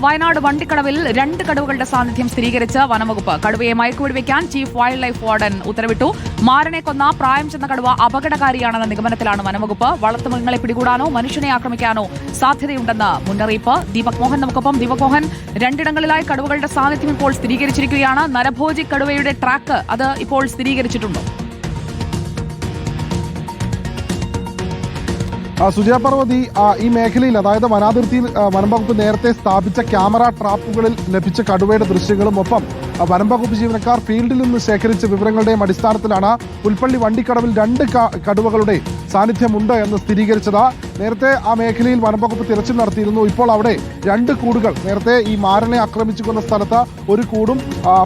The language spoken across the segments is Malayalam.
വയനാട് വണ്ടിക്കടവിൽ രണ്ട് കടുവകളുടെ സാന്നിധ്യം സ്ഥിരീകരിച്ച് വനംവകുപ്പ് കടുവയെ മയക്കുവെടിവെക്കാൻ ചീഫ് വൈൽഡ് ലൈഫ് വാർഡൻ ഉത്തരവിട്ടു. മാരനെ കൊന്ന പ്രായം ചെന്ന കടുവ അപകടകാരിയാണെന്ന നിഗമനത്തിലാണ് വനംവകുപ്പ്. വളർത്തുമൃഗങ്ങളെ പിടികൂടാനോ മനുഷ്യനെ ആക്രമിക്കാനോ സാധ്യതയുണ്ടെന്ന് മുന്നറിയിപ്പ്. ദീപക് മോഹൻ നമുക്കൊപ്പം. ദീപക് മോഹൻ രണ്ടിടങ്ങളിലായി കടുവകളുടെ സാന്നിധ്യം ഇപ്പോൾ സ്ഥിരീകരിച്ചിരിക്കുകയാണ്. നരഭോജി കടുവയുടെ ട്രാക്ക് അത് ഇപ്പോൾ സ്ഥിരീകരിച്ചിട്ടുണ്ടോ. സുജയ പർവതി ഈ മേഖലയിൽ അതായത് വനാതിർത്തിയിൽ വനം വകുപ്പ് നേരത്തെ സ്ഥാപിച്ച ക്യാമറ ട്രാപ്പുകളിൽ ലഭിച്ച കടുവയുടെ ദൃശ്യങ്ങളും ഒപ്പം ആ, വനം വകുപ്പ് ജീവനക്കാർ ഫീൽഡിൽ നിന്ന് ശേഖരിച്ച വിവരങ്ങളുടെയും അടിസ്ഥാനത്തിലാണ് പുൽപ്പള്ളി വണ്ടിക്കടവിൽ രണ്ട് കടുവകളുടെ സാന്നിധ്യമുണ്ട് എന്ന് സ്ഥിരീകരിച്ചത്. നേരത്തെ ആ മേഖലയിൽ വനം വകുപ്പ് തിരച്ചിൽ നടത്തിയിരുന്നു. ഇപ്പോൾ അവിടെ രണ്ട് കൂടുകൾ നേരത്തെ ഈ മാരനെ ആക്രമിച്ചു കൊന്ന സ്ഥലത്ത് ഒരു കൂടും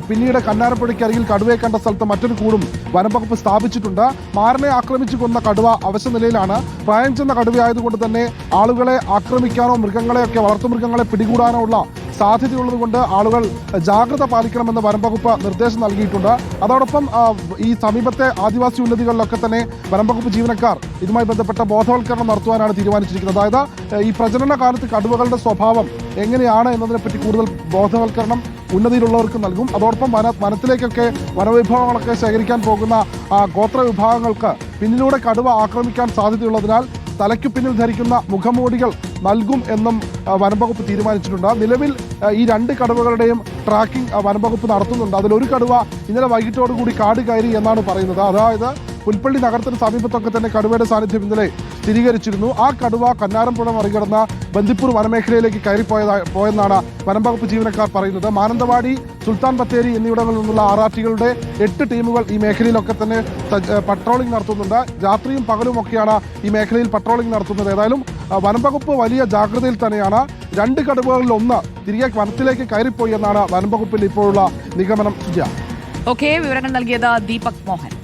പിന്നീട് കന്നാരപ്പുഴയ്ക്കരികിൽ കടുവയെ കണ്ട സ്ഥലത്ത് മറ്റൊരു കൂടും വനം വകുപ്പ് സ്ഥാപിച്ചിട്ടുണ്ട്. മാരനെ ആക്രമിച്ചു കൊന്ന കടുവ അവശ നിലയിലാണ്. പ്രായം ചെന്ന കടുവയായതുകൊണ്ട് തന്നെ ആളുകളെ ആക്രമിക്കാനോ മൃഗങ്ങളെയൊക്കെ വളർത്തുമൃഗങ്ങളെ പിടികൂടാനോ ഉള്ള സാധ്യതയുള്ളത് കൊണ്ട് ആളുകൾ ജാഗ്രത പാലിക്കണമെന്ന് വനം വകുപ്പ് നിർദ്ദേശം നൽകിയിട്ടുണ്ട്. അതോടൊപ്പം ഈ സമീപത്തെ ആദിവാസി ഉന്നതികളിലൊക്കെ തന്നെ വനം വകുപ്പ് ജീവനക്കാർ ഇതുമായി ബന്ധപ്പെട്ട ബോധവൽക്കരണം നടത്തുവാനാണ് തീരുമാനിച്ചിരിക്കുന്നത്. അതായത് ഈ പ്രജനന കാലത്ത് കടുവകളുടെ സ്വഭാവം എങ്ങനെയാണ് എന്നതിനെപ്പറ്റി കൂടുതൽ ബോധവൽക്കരണം ഉന്നതിയിലുള്ളവർക്ക് നൽകും. അതോടൊപ്പം വന വനത്തിലേക്കൊക്കെ വനവിഭവങ്ങളൊക്കെ ശേഖരിക്കാൻ പോകുന്ന ഗോത്ര വിഭാഗങ്ങൾക്ക് പിന്നിലൂടെ കടുവ ആക്രമിക്കാൻ സാധ്യതയുള്ളതിനാൽ തലയ്ക്കു പിന്നിൽ ധരിക്കുന്ന മുഖമൂടികൾ നൽകും എന്നും വനംവകുപ്പ് തീരുമാനിച്ചിട്ടുണ്ട്. നിലവിൽ ഈ രണ്ട് കടുവകളുടെയും ട്രാക്കിംഗ് വനംവകുപ്പ് നടത്തുന്നുണ്ട്. അതിലൊരു കടുവ ഇന്നലെ വൈകിട്ടോടുകൂടി കാട് കയറി എന്നാണ് പറയുന്നത്. അതായത് പുൽപ്പള്ളി നഗരത്തിന് സമീപത്തൊക്കെ തന്നെ കടുവയുടെ സാന്നിധ്യം ഇന്നലെ സ്ഥിരീകരിച്ചിരുന്നു. ആ കടുവ കന്നാരംപുഴ മറികടന്ന ബന്ദിപ്പൂർ വനമേഖലയിലേക്ക് കയറിപ്പോയതാ പോയെന്നാണ് വനംവകുപ്പ് ജീവനക്കാർ പറയുന്നത്. മാനന്തവാടി സുൽത്താൻ ബത്തേരി എന്നിവിടങ്ങളിൽ നിന്നുള്ള ആർ ആർ ടികളുടെ എട്ട് ടീമുകൾ ഈ മേഖലയിലൊക്കെ തന്നെ പട്രോളിംഗ് നടത്തുന്നുണ്ട്. രാത്രിയും പകലും ഒക്കെയാണ് ഈ മേഖലയിൽ പട്രോളിംഗ് നടത്തുന്നത്. ഏതായാലും വനംവകുപ്പ് വലിയ ജാഗ്രതയിൽ തന്നെയാണ് രണ്ട് കടുവകളിൽ ഒന്ന് തിരികെ വനത്തിലേക്ക് കയറിപ്പോയി എന്നാണ് വനംവകുപ്പിന്റെ ഇപ്പോഴുള്ള നിഗമനം. ഓക്കെ വിവരങ്ങൾ നൽകിയത് ദീപക് മോഹൻ.